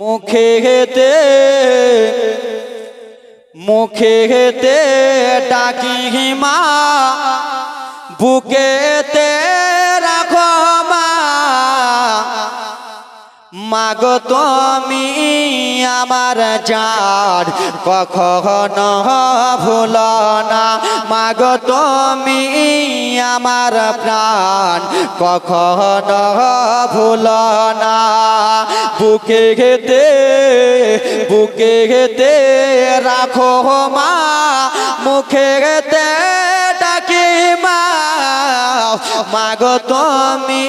মুখে হেতে মুখে হেতে ডাকি মা বুকেতে রাখো মা। মাগো তুমি আমার যার, কখনো ভুল না। মাগো তুমি আমার প্রাণ, কখনো ভুল না। বুকে ঘেতে বুকে ঘেতে রাখো মা, মুখে ঘেতে ডাকি মা। মাগো তুমি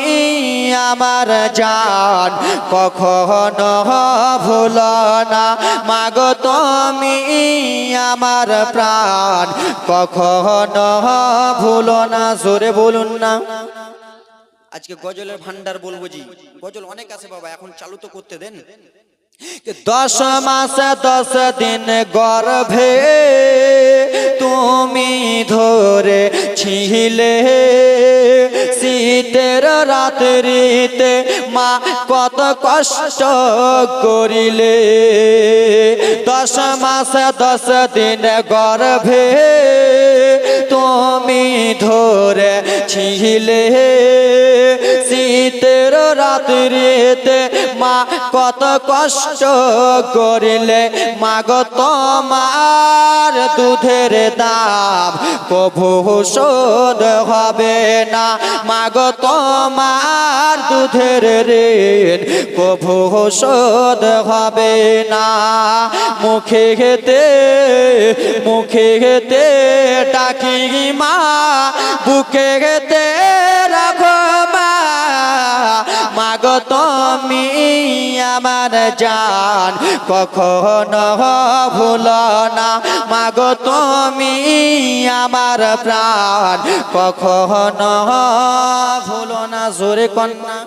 আমার জান, কখনো ভুল না। মাগো তুমি আমার প্রাণ, কখনো ভুল না, জোরে বলুন না। আজকে গজলের ভান্ডার বলব জি। গজল অনেক আছে বাবা এখন চালু তো করতে দেন। দশ মাস দশ দিন গর্ভে তুমি ধরে ছিলে। শীতের রাত্রিতে মা কত কষ্ট করিলে। দশ মাস দশ দিন গর্ভে তুমি ধরে ছিলে। রাত্রিতে মা কত কষ্ট করিলে? মাগ তোমার দুধের দাম কভু শোধ হবে না। মাগ তোমার দুধের ঋণ কভু শোধ হবে না। মুখে খেতে মুখে খেতে ডাকি মা, বুকে খেতে মাগ তুমি আমার জান। কখনো ভুল না। মাগ তুমি আমার প্রাণ। কখনো ভুল না। জোরে কন্যা।